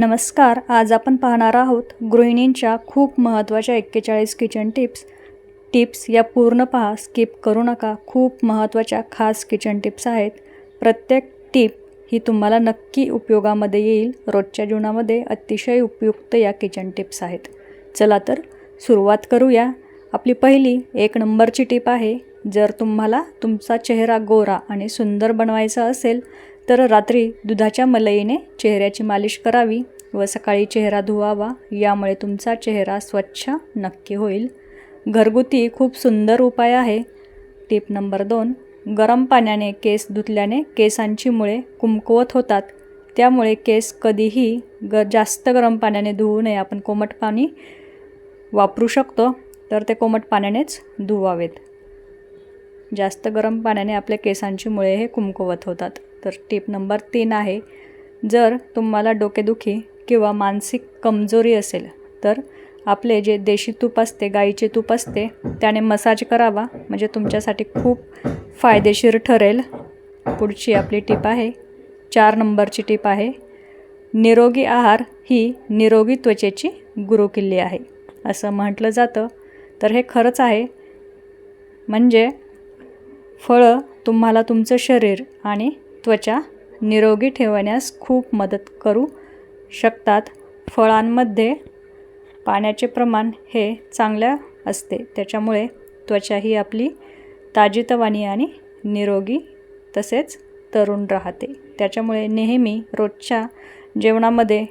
नमस्कार आज आपण पाहणार आहोत गृहिणींच्या खूप महत्त्वाच्या एक्केचाळीस किचन टिप्स. टिप्स या पूर्ण पहा स्किप करू नका खूप महत्त्वाच्या खास किचन टिप्स आहेत. प्रत्येक टिप ही तुम्हाला नक्की उपयोगामध्ये येईल रोजच्या जीवनामध्ये अतिशय उपयुक्त या किचन टिप्स आहेत. चला तर सुरुवात करूया. आपली पहिली एक नंबरची टिप आहे जर तुम्हाला तुमचा चेहरा गोरा आणि सुंदर बनवायचा असेल तर रात्री दुधाच्या मलईने चेहऱ्याची मालिश करावी व सकाळी चेहरा धुवावा यामुळे तुमचा चेहरा स्वच्छ नक्की होईल. घरगुती खूप सुंदर उपाय आहे. टिप नंबर दोन गरम पाण्याने केस धुतल्याने केसांची मुळे कुमकुवत होतात. त्यामुळे केस कधीही ग जास्त गरम पाण्याने धुवू नये. आपण कोमट पाणी वापरू शकतो तर ते कोमट पाण्यानेच धुवावेत. जास्त गरम पाण्याने आपल्या केसांची मुळे हे कुमकुवत होतात. तर टीप नंबर तीन आहे जर तुम्हाला डोकेदुखी किंवा मानसिक कमजोरी असेल तर आपले जे देशी तूप असते गाईचे तूप असते त्याने मसाज करावा. म्हणजे तुमच्यासाठी खूप फायदेशीर ठरेल. पुढची आपली टीप आहे चार नंबरची टीप आहे निरोगी आहार ही निरोगी त्वचेची गुरुकिल्ली आहे. असं म्हटलं जातं. तर हे खरंच आहे. म्हणजे फळं तुम्हाला तुमचं शरीर आणि त्वचा निरोगी ठेवण्यास खूप मदत करू शकतात. फळांमध्ये पाण्याचे प्रमाण हे चांगल्या असते. त्याच्यामुळे त्वचा ही आपली ताजीतवानी आणि निरोगी तसेच तरुण राहते. त्याच्यामुळे नेहमी रोजच्या जेवणामध्ये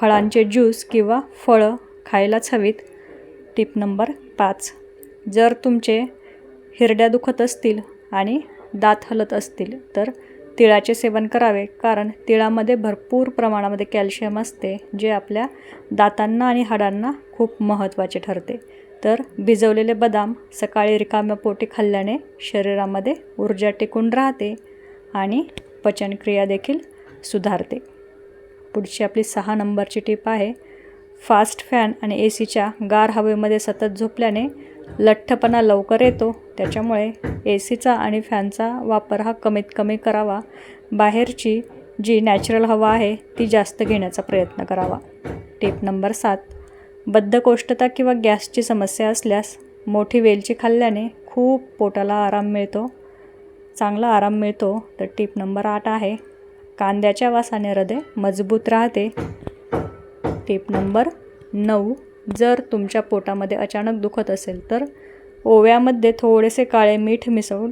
फळांचे ज्यूस किंवा फळं खायलाच हवीत. टिप नंबर पाच. जर तुमचे हिरड्या दुखत असतील आणि दात हलत असतील तर तिळाचे सेवन करावे कारण तिळामध्ये भरपूर प्रमाणामध्ये कॅल्शियम असते जे आपल्या दातांना आणि हाडांना खूप महत्त्वाचे ठरते. तर भिजवलेले बदाम सकाळी रिकाम्या पोटी खाल्ल्याने शरीरामध्ये ऊर्जा टिकून राहते आणि पचनक्रिया देखील सुधारते. पुढची आपली सहा नंबरची टीप आहे फास्ट फॅन आणि ए सीच्या गार हवेमध्ये सतत झोपल्याने लठ्ठपणा लवकर येतो त्याच्यामुळे ए सीचा आणि फॅनचा वापर हा कमीत कमी करावा. बाहेरची जी नॅचरल हवा आहे ती जास्त घेण्याचा प्रयत्न करावा. टीप नंबर सात. बद्धकोष्ठता किंवा गॅसची समस्या असल्यास मोठी वेलची खाल्ल्याने खूप पोटाला आराम मिळतो. चांगला आराम मिळतो तर टीप नंबर आठ आहे. कांद्याच्या वासाने हृदय मजबूत राहते. टीप नंबर नऊ. जर तुमच्या पोटामध्ये अचानक दुखत असेल तर ओव्यामध्ये थोडेसे काळे मीठ मिसळून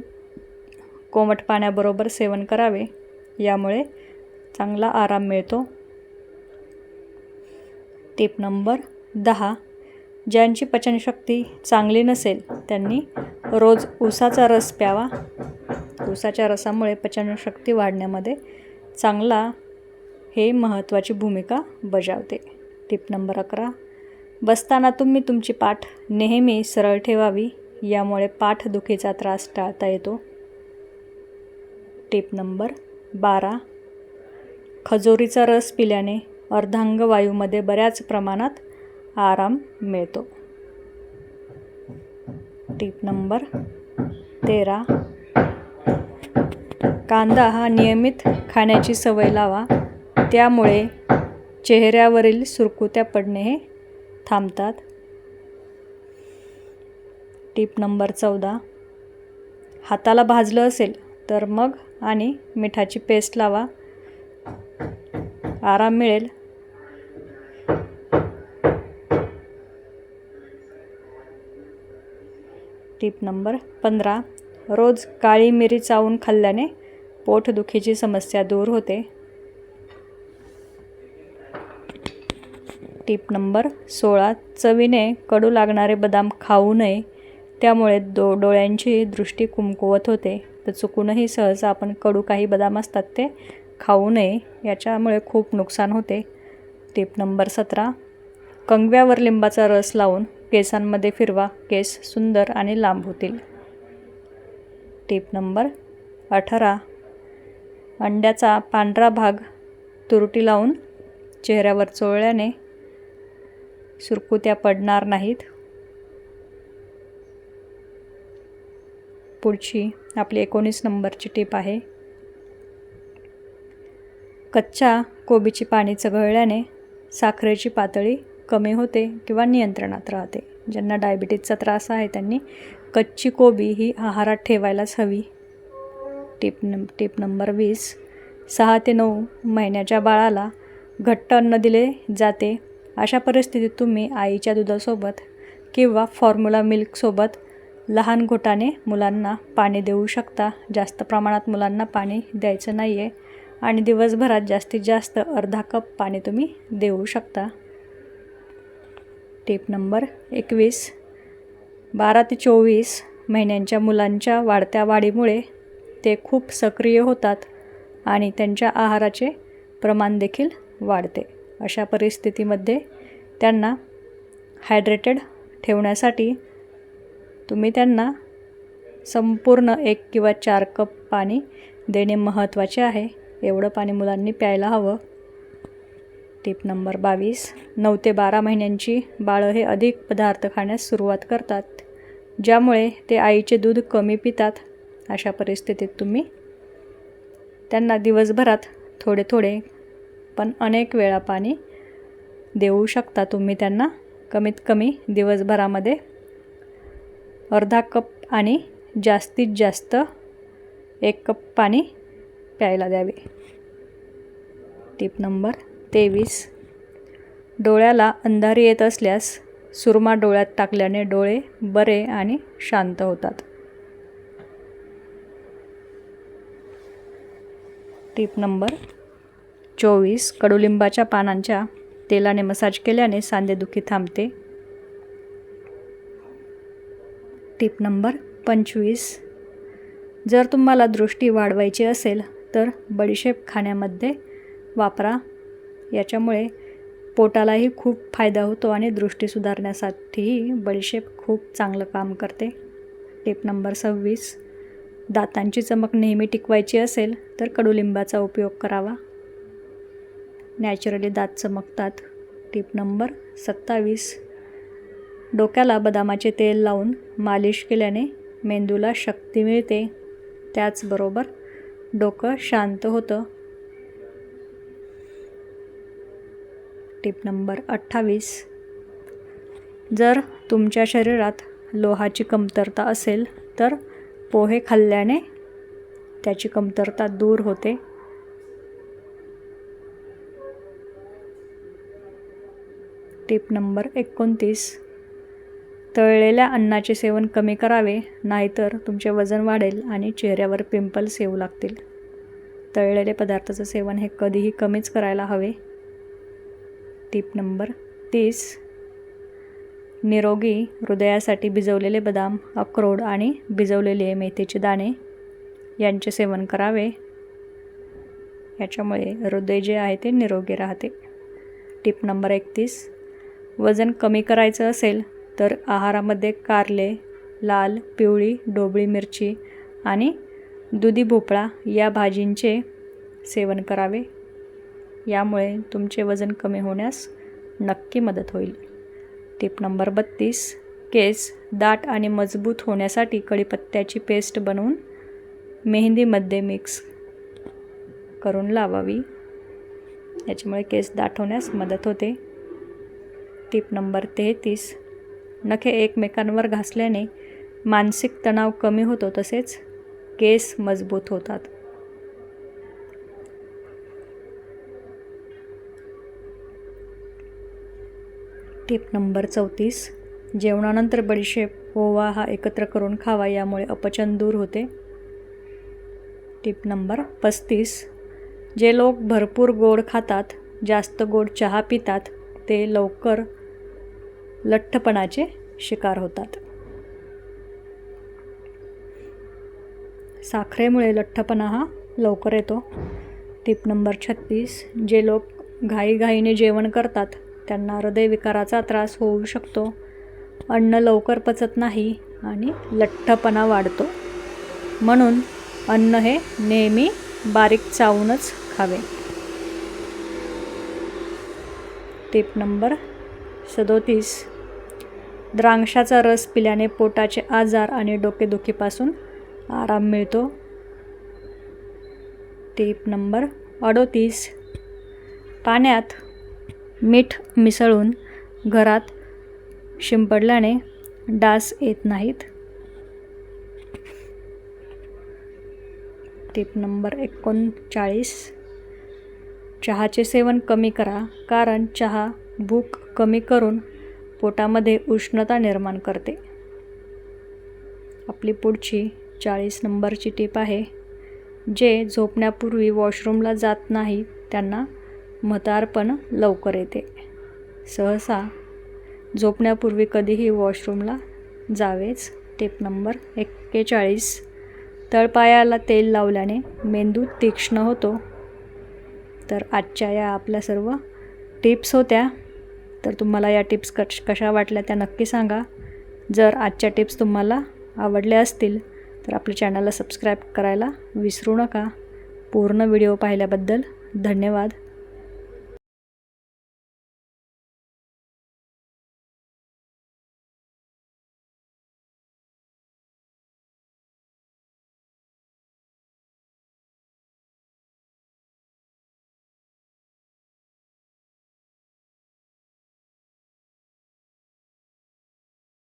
कोमट पाण्याबरोबर सेवन करावे. यामुळे चांगला आराम मिळतो. टीप नंबर दहा. ज्यांची पचनशक्ती चांगली नसेल त्यांनी रोज उसाचा रस प्यावा. उसाच्या रसामुळे पचनशक्ती वाढण्यामध्ये चांगला हे महत्त्वाची भूमिका बजावते. टिप नंबर अकरा. बसताना तुम्ही तुमची पाठ नेहमी सरळ ठेवावी. यामुळे पाठदुखीचा त्रास टाळता येतो. टिप नंबर बारा. खजोरीचा रस पिल्याने अर्धांग वायूमध्ये बऱ्याच प्रमाणात आराम मिळतो. टिप नंबर तेरा. कांदा हा नियमित खाण्याची सवय लावा. त्यामुळे चेहऱ्यावरील सुरकुत्या पडणे हे थांबतात. टीप नंबर चौदा. हाताला भाजलं असेल तर मग आणि मिठाची पेस्ट लावा. आराम मिळेल. टीप नंबर पंधरा. रोज काळी मिरी चावून खाल्ल्याने पोटदुखीची समस्या दूर होते. टीप नंबर सोळा. चवीने कडू लागणारे बदाम खाऊ नये. त्यामुळे दो डोळ्यांची दृष्टी कुमकुवत होते. तर चुकूनही सहसा आपण कडू काही बदाम असतात ते खाऊ नये याच्यामुळे खूप नुकसान होते. टीप नंबर सतरा. कंगव्यावर लिंबाचा रस लावून केसांमध्ये फिरवा. केस सुंदर आणि लांब होतील. टीप नंबर अठरा. अंड्याचा पांढरा भाग तुरटी लावून चेहऱ्यावर चोळल्याने सुरकुत्या पडणार नाहीत. पुढची आपली एकोणीस नंबरची टीप आहे. कच्च्या कोबीची पाणी चघळल्याने साखरेची पातळी कमी होते किंवा नियंत्रणात राहते. ज्यांना डायबिटीजचा त्रास आहे त्यांनी कच्ची कोबी ही आहारात ठेवायलाच हवी. टिप न टिप नंबर वीस. सहा ते नऊ महिन्याच्या बाळाला घट्ट अन्न दिले जाते. अशा परिस्थितीत तुम्ही आईच्या दुधासोबत किंवा फॉर्म्युला मिल्कसोबत लहान घोटाने मुलांना पाणी देऊ शकता. जास्त प्रमाणात मुलांना पाणी द्यायचं नाही आहे आणि दिवसभरात जास्तीत जास्त अर्धा कप पाणी तुम्ही देऊ शकता. टिप नंबर एकवीस. बारा ते चोवीस महिन्यांच्या मुलांच्या वाढत्या वाढीमुळे ते खूप सक्रिय होतात आणि त्यांच्या आहाराचे प्रमाण देखील वाढते. अशा परिस्थितीमध्ये त्यांना हायड्रेटेड ठेवण्यासाठी तुम्ही त्यांना संपूर्ण एक किंवा चार कप पाणी देणे महत्त्वाचे आहे. एवढं पाणी मुलांनी प्यायला हवं. टिप नंबर बावीस. नऊ ते बारा महिन्यांची बाळं हे अधिक पदार्थ खाण्यास सुरुवात करतात ज्यामुळे ते आईचे दूध कमी पितात. अशा परिस्थितीत तुम्ही त्यांना दिवसभरात थोडे थोडे पण अनेक वेळा पाणी देऊ शकता. तुम्ही त्यांना कमीत कमी दिवसभरामध्ये अर्धा कप आणि जास्तीत जास्त एक कप पाणी प्यायला द्यावे. टिप नंबर तेवीस. डोळ्याला अंधारी येत असल्यास सुरमा डोळ्यात टाकल्याने डोळे बरे आणि शांत होतात. टिप नंबर चोवीस. कडुलिंबाच्या पानांच्या तेलाने मसाज केल्याने सांधेदुखी थांबते. टिप नंबर पंचवीस. जर तुम्हाला दृष्टी वाढवायची असेल तर बडीशेप खाण्यामध्ये वापरा. याच्यामुळे पोटालाही खूप फायदा होतो आणि दृष्टी सुधारण्यासाठीही बडीशेप खूप चांगलं काम करते. टिप नंबर सव्वीस. दातांची चमक नेहमी टिकवायची असेल तर कडुलिंबाचा उपयोग करावा. नॅचरली दात चमकतात. टिप नंबर सत्तावीस. डोक्याला बदामाचे तेल लावून मालिश केल्याने मेंदूला शक्ती मिळते. त्याचबरोबर डोकं शांत होतं. टिप नंबर अठ्ठावीस. जर तुमच्या शरीरात लोहाची कमतरता असेल तर पोहे खाल्ल्याने त्याची कमतरता दूर होते. टिप नंबर एकोणतीस. तळलेल्या अन्नाचे सेवन कमी करावे नाहीतर तुमचे वजन वाढेल आणि चेहऱ्यावर पिंपल्स येऊ लागतील. तळलेले पदार्थाचं सेवन हे कधीही कमीच करायला हवे. टीप नंबर तीस. निरोगी हृदयासाठी भिजवलेले बदाम अक्रोड आणि भिजवलेले मेथीचे दाणे यांचे सेवन करावे. याच्यामुळे हृदय जे आहे ते निरोगी राहते. टिप नंबर एकतीस. वजन कमी करायचं असेल तर आहारामध्ये कारले लाल पिवळी डोबळी मिरची आणि दुधी भोपळा या भाजींचे सेवन करावे. यामुळे तुमचे वजन कमी होण्यास नक्की मदत होईल. टिप नंबर बत्तीस. केस दाट आणि मजबूत होण्यासाठी कढीपत्त्याची पेस्ट बनवून मेहंदीमध्ये मिक्स करून लावावी. याच्यामुळे केस दाट होण्यास मदत होते. टिप नंबर तेहतीस. नखे एकमेकांवर घासल्याने मानसिक तणाव कमी होतो तसेच केस मजबूत होतात. टिप नंबर चौतीस. जेवणानंतर बडीशेप ओवा हा एकत्र करून खावा यामुळे अपचन दूर होते. टिप नंबर पस्तीस. जे लोक भरपूर गोड खातात जास्त गोड चहा पितात ते लवकर लठ्ठपणाचे शिकार होतात. साखरेमुळे लठ्ठपणा हा लवकर येतो. टिप नंबर छत्तीस. जे लोक घाईघाईने जेवण करतात त्यांना हृदयविकाराचा त्रास होऊ शकतो. अन्न लवकर पचत नाही आणि लठ्ठपणा वाढतो. म्हणून अन्न हे नेहमी बारीक चावूनच खावे. टिप नंबर सदोतीस. द्राक्षाचा रस पिल्याने पोटाचे आजार आणि डोकेदुखीपासून आराम मिळतो. टीप नंबर अडोतीस. पाण्यात मीठ मिसळून घरात शिंपडल्याने डास येत नाहीत. टिप नंबर एकोणचाळीस. चहाचे सेवन कमी करा कारण चहा भूक कमी करून पोटामध्ये उष्णता निर्माण करते. आपली पुढची चाळीस नंबरची टीप आहे जे झोपण्यापूर्वी वॉशरूमला जात नाही त्यांना म्हातारपण लवकर येते. सहसा झोपण्यापूर्वी कधीही वॉशरूमला जावेच. टेप नंबर एक्केचाळीस. तळपायाला तेल लावल्याने मेंदू तीक्ष्ण होतो. तर आजच्या या आपल्या सर्व टिप्स होत्या. तर तुम्हाला या टिप्स कश कशा वाटल्या त्या नक्की सांगा. जर आजच्या टिप्स तुम्हाला आवडल्या असतील तर आपल्या चॅनलला सबस्क्राईब करायला विसरू नका. पूर्ण व्हिडिओ पाहिल्याबद्दल धन्यवाद.